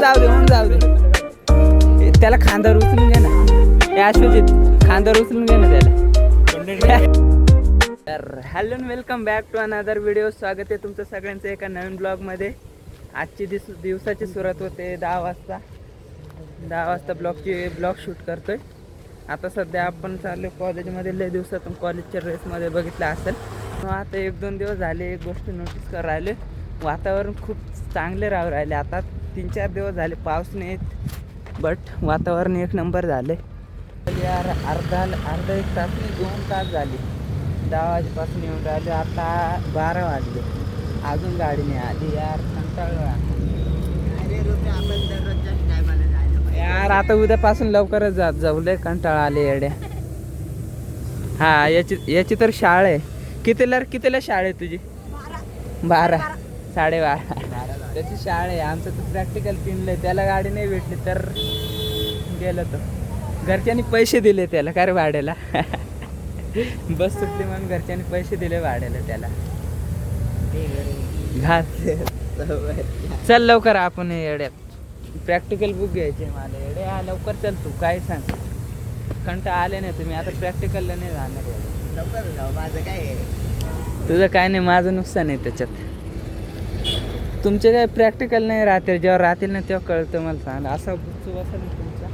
जाऊ दे होऊन जाऊ दे. त्याला खांद्यावर उचलून घे ना. हे अश्वजित खांद्यावर उचलून घे ना त्याला. तर hello welcome back to another video स्वागत आहे तुमचं सगळ्यांचं एका नवीन ब्लॉगमध्ये आजची दिस दिवसाची सुरुवात होते दहा वाजता. दहा वाजता ब्लॉगची ब्लॉग शूट करतोय. आता सध्या आपण चाललो कॉलेजमध्ये लय दिवसातून कॉलेजच्या ड्रेसमध्ये बघितलं असेल. मग आता एक दोन दिवस झाले एक गोष्ट नोटीस कर राहिले वातावरण खूप चांगले राहू राहिले आता. तीन चार दिवस झाले पाऊस नाही येत बट वातावरण एक नंबर झाले यार अर्धा अर्धा एक तास नाही दोन तास झाले. दहा वाजेपासून येऊन राहिले आता बारा वाजले. अजून गाडी नाही आली यार कंटाळलो यार आता उद्यापासून लवकरच जात जाऊ लय कंटाळा आले येड्या. हा याची याची तर शाळा आहे. कितीला कितीला शाळा आहे तुझी? बारा. साडेबारा. त्याची शाळा आहे. आमचं तर प्रॅक्टिकल पिनलंय त्याला गाडी नाही भेटली तर गेलं तो घरच्यांनी पैसे दिले त्याला काय रे भाड्याला? बस सुटली म्हणून घरच्यांनी पैसे दिले भाड्याला त्याला. घात चल लवकर आपण येड्यात. प्रॅक्टिकल बुक घ्यायचे मला. येडे हा लवकर चल तू. काय सांग? कंटा आले नाही तुम्ही. आता प्रॅक्टिकलला नाही जाणार. येडे. माझं काय तुझं काय नाही माझं नुकसान आहे त्याच्यात. तुमचे काय प्रॅक्टिकल नाही राहतील जेव्हा राहतील ना तेव्हा कळतं मला सांग. असा बुच्चू बसेल ना तुमचा.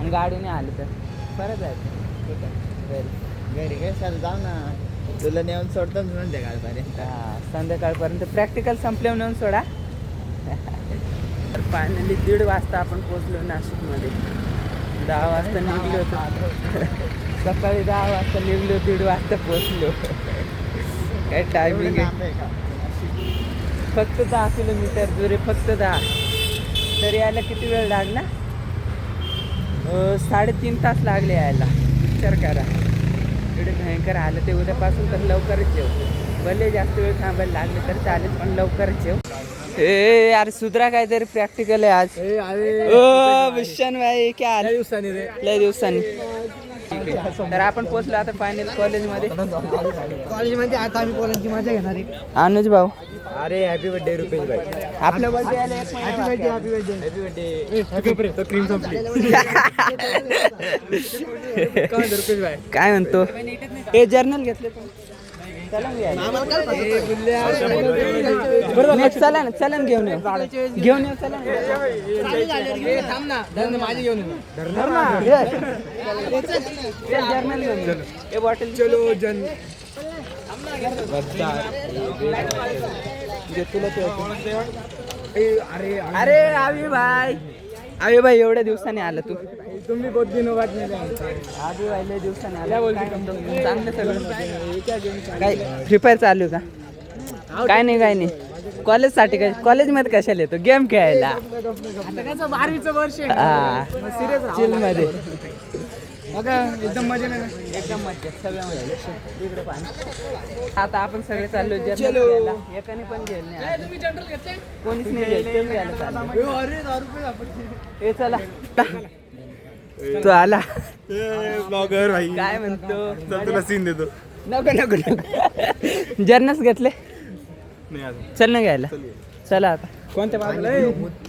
आणि गाडीने आली तर. परत जायचं. ठीक आहे. घरी घरी काय सर जाऊ ना. तुला नेऊन सोडतो संध्याकाळपर्यंत हा संध्याकाळपर्यंत. प्रॅक्टिकल संपल्यावर नेऊन सोडा. तर फायनली दीड वाजता आपण पोचलो नाशिकमध्ये. दहा वाजता निघलो होतो. सकाळी दहा वाजता निघलो दीड वाजता पोचलो काय टायमिंग आहे? फक्त दहा किलोमीटर दूर आहे फक्त दहा. तरी यायला किती वेळ लागला साडेतीन तास लागले यायला. विचार करा. एवढे भयंकर आलं ते उद्यापासून तर लवकरच येऊ. भले जास्त वेळ थांबायला लागले तर चालेल पण लवकरच येऊ. ए अरे सुधरा काहीतरी प्रॅक्टिकल आहे आज. ओ भूषण भाई क्या हाल? दिवसांनी रे. लय दिवसांनी. ठीक आहे. तर आपण पोचलो आता फायनल कॉलेजमध्ये कॉलेजमध्ये आता आम्ही पोरांची मजा घेणार आहे. अनुज भाऊ. अरे हॅपी बर्थडे रुपेश भाई. आपल्या बर्थडे आले. एक महिना happy birthday. Happy birthday happy birthday तो क्रीम संपली काय म्हणतो रुपेश भाई. काय म्हणतो? हे जर्नल घेतले? चला चला ना चला ना. घेऊन ये घेऊन ये चला. ना. बॉटल चलो. जन अरे. अरे आवी भाई. आवी भाई एवढ्या दिवसांनी आलं तू. तुम्ही बहुत दिनों बाद मिले आवी भाई लय दिवसांनी आलं. काय म्हणतो? चांगलं सगळं. काय फ्री फायर चालू का? काय नाही काय नाही. कॉलेजसाठी काय कॉलेजमध्ये कशाला येतो? गेम खेळायला. बारवीचं वर्ष हा. एकदम मजा एकदम मज्जा सगळ्या मजा पाणी आता आपण सगळे चाललो एकाने पण आज. कोणीच नाही आपण. ए चला. तो आला? ब्लॉगर भाई. काय म्हणतो? चल तुला सीन देतो. नको नको नको. जर्नल्स घेतले? नाही अजून. चल ना घ्यायला. चला आता. कोणत्या बाजूला?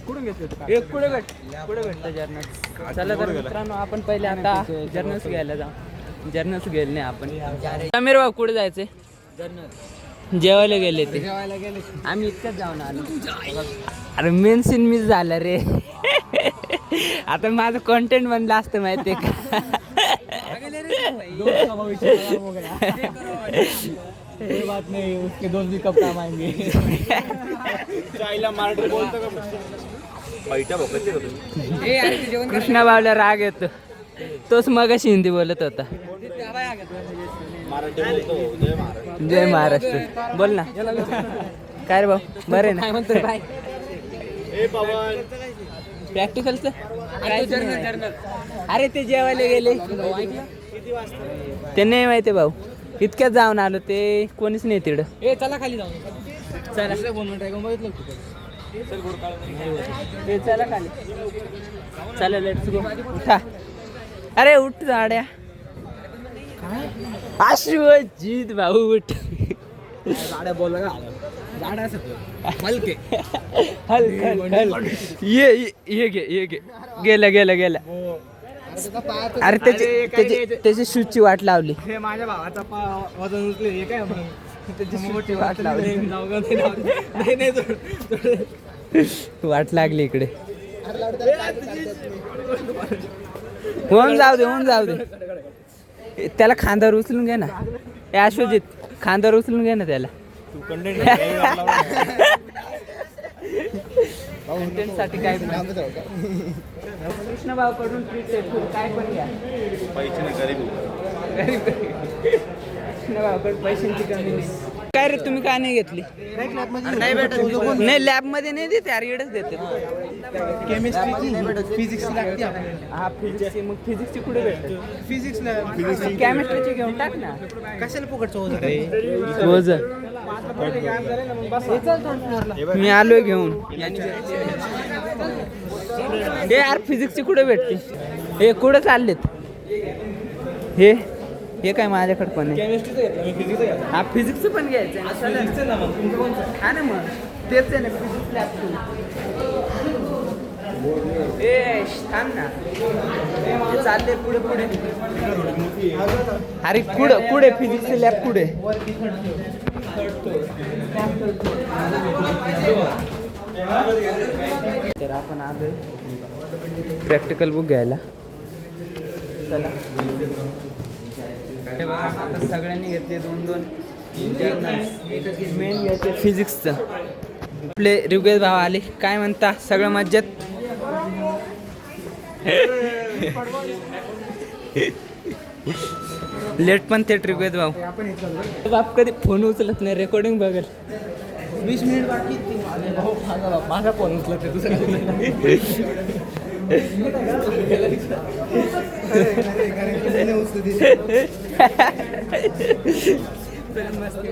कुठून घेतलं ए कुठे भेट कुठे जर्नल्स? चला तर मित्रांनो आपण पहिले आता जर्नल्स घ्यायला जाऊ. जर्नल्स गेले नाही आपण. समीर भाऊ कुठे जायचे जेवायला गेले ते. जेवायला गेले. आम्ही इतकंच जाऊन आलो. अरे मेन सीन मिस झालं रे. आता माझं कॉन्टेंट बनलं असतं माहितीये का? कोई बात नहीं उसके दोस्त भी कब काम आएंगे चायला मार्टर बोलतो का पैठा भोकायचे का तुम्ही कृष्णा बावला राग येतो. तोच मगाशी हिंदी बोलत होता. मराठी बोलतो जय महाराष्ट्र. बोल ना. काय रे भाऊ? बरे ना. म्हणतो प्रॅक्टिकलच अरे ते जेवायला गेले. ते नाही माहिती भाऊ. इतक्यात जाऊन आलो ते कोणीच नाही तिकडं. ए चला खाली जाऊ चला. फोन म्हणतो बघितलं ते चला खाली. चला लेट्स गो उठा. अरे उठ झाड्या अश्वजित भाऊ उठ. गाड्या हलके. हल हल हल ये ये- ये घे ये घे. गेलं गेलं गेलं अरे त्याची त्याची त्याची शूजची वाट लावली. हे माझ्या भावाचा पा वजन उचले हे काय त्याची शूजची वाट लावली? नाही. वाट लागली इकडे. होऊन जाऊ दे होऊन जाऊ दे. त्याला खांद्यावर उचलून घे ना. अश्वजित खांद्यावर उचलून घे ना त्याला. तू कंटेंटसाठी काय. कृष्ण भाऊ कडून काय पण घ्या. पैसे नाही गरीब गरीब कृष्ण भाऊकडे पैशांची कमी नाही. काय रे तुम्ही काय नाही घेतली? नाही भेटत. नाही लॅबमध्ये नाही देते यार इकडेच देते केमिस्ट्री फिजिक्स लागते आपल्याला. हा फिजिक्सची मग फिजिक्सची कुठे भेटते? केमिस्ट्रीची घेऊन टाक ना. कशाला फुकटचं होतं रे? वज मी आलोय घेऊन. हे यार फिजिक्सची कुठे भेटते? हे कुठे चाललेत? हे? हे काय माझ्याकडे पण आहे. केमिस्ट्रीचं घेतलं मी फिजिक्सचं घेतलं. हा फिजिक्सचं पण घ्यायचं आहे. फिजिक्सचं ना. मग तुमचं हा ना मग तेच आहे ना फिजिक्स लॅब ए थांब ना. हे चालले पुढे पुढे. अरे कुठं कुठे फिजिक्स लॅब कुठे? तर आपण आलोय. प्रॅक्टिकल बुक घ्यायला. चला. हे बघा आता सगळ्यांनी घेतले दोन दोन. मेन घ्यायचे फिजिक्सचं आपले ऋग्वेद भाव आले. काय म्हणता? सगळं मज्जात? लेट पण थेट ऋग्वेद भाऊ. बाप कधी फोन उचलत नाही रेकॉर्डिंग बघेल. वीस मिनिट बाकी. माझा फोन उचलत मस्ती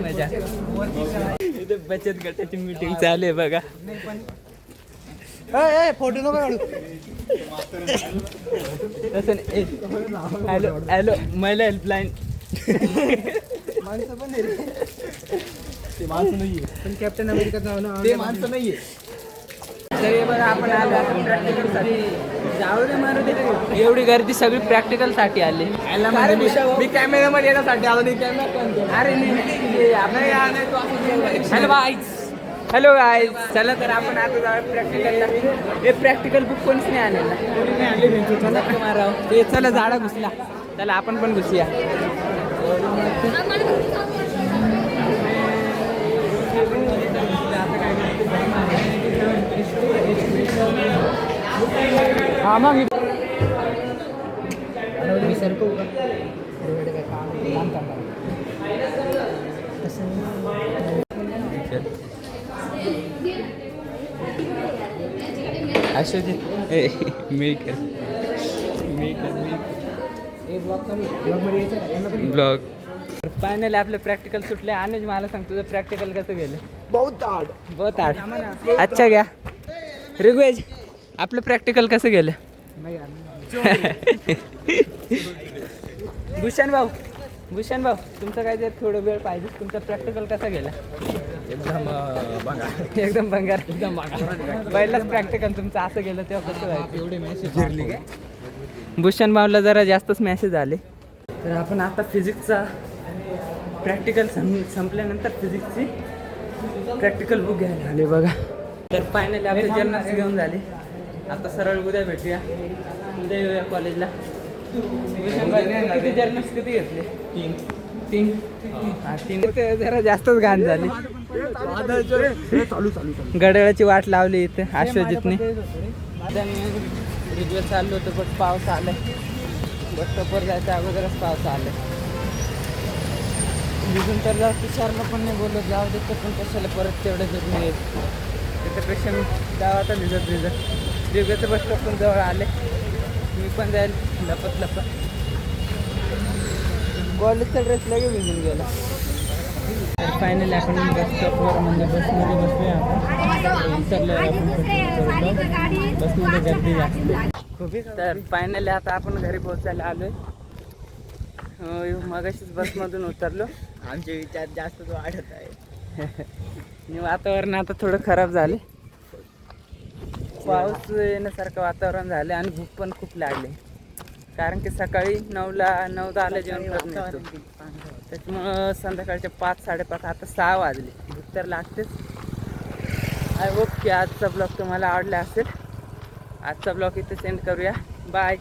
मजा इथे बचत गटाची मीटिंग चालू आहे बघा फोटो नको तसं हॅलो हॅलो महिला हेल्पलाईन माणसं पण नाही. ते माणसं नाहीये पण कॅप्टन ना ते माणसं नाहीये हे बघा आपण आलो आता जाऊ दे मारू दे. एवढी गर्दी सगळी प्रॅक्टिकलसाठी आली. मी कॅमेरामध्ये येण्यासाठी आलो नाही कॅमेरा अरे हॅलो बाय हॅलो गाय चला तर आपण आता जाऊया प्रॅक्टिकलला हे प्रॅक्टिकल बुक कोणीच नाही आणलेलं. चला तर माराव ते चला झाडा घुसला. चला आपण पण घुसूया. हा मग ए मी कर मी कर ब्लॉग फायनली आपलं प्रॅक्टिकल सुटले अनुज मला सांग तुझं प्रॅक्टिकल कसं गेलं? बहुत आड बहुत आठ अच्छा घ्या. ऋग्वेज आपलं प्रॅक्टिकल कसं गेलं? भूषण भाऊ भूषण भाऊ तुमचं काय ते थोडं वेळ पाहिजे तुमचा प्रॅक्टिकल कसा गेला? एकदम बघा एकदम बंगार एकदम पहिलाच प्रॅक्टिकल तुमचं असं गेलं तेव्हा कसं व्हायचं? एवढे मेसेज फिरली काय भूषण भाऊला जरा जास्तच मॅसेज आले. तर आपण आता फिजिक्सचा प्रॅक्टिकल सं संपल्यानंतर फिजिक्सची प्रॅक्टिकल बुक घ्यायला आले. बघा. तर फायनली आपले जर्नल्स घेऊन झाले. आता सरळ उद्या भेटूया. उद्या येऊया कॉलेजला किती जर्नल्स किती घेतले? तीन. तीन? हा जरा जास्तच घाण झाली. गडाळाची वाट लावली इथे मी रिजवर चाललो होतो बट पाऊस आलाय. बस स्टॉपवर जायच्या अगोदरच पाऊस आलाय. भिजून तर जास्त विचारलं पण नाही बोलत. जाऊ देतो पण कशाला परत तेवढं देत नाही त्याच्यापेक्षा मी आता भिजत भिजत. दिव्याचं बस स्टॉप पण जवळ आले. मी पण जाईल. लपत लपत. कॉलेजचा ड्रेस लगे भिजून गेला. तर फायनली आपण बस स्टॉपवर म्हणजे बसमध्ये बसलोय आपण. उतरलोय आपण बसमध्ये गर्दी जास्त. तर फायनली आता आपण घरी पोहोचायला आलोय. मगाशीच बसमधून उतरलो. आमचे विचार जास्तच वाढत आहे आणि वातावरण आता थोडं खराब झाले. पाऊस येण्यासारखं वातावरण झालं आणि भूक पण खूप लागली. कारण की सकाळी नऊला नऊ दहाला जेवण करत नसतो त्याच्यामुळं संध्याकाळच्या पाच साडेपाच आता सहा वाजले. भूक तर लागतेच. आय होप की आजचा ब्लॉग तुम्हाला आवडला असेल. आजचा ब्लॉग इथे सेंड करूया. बाय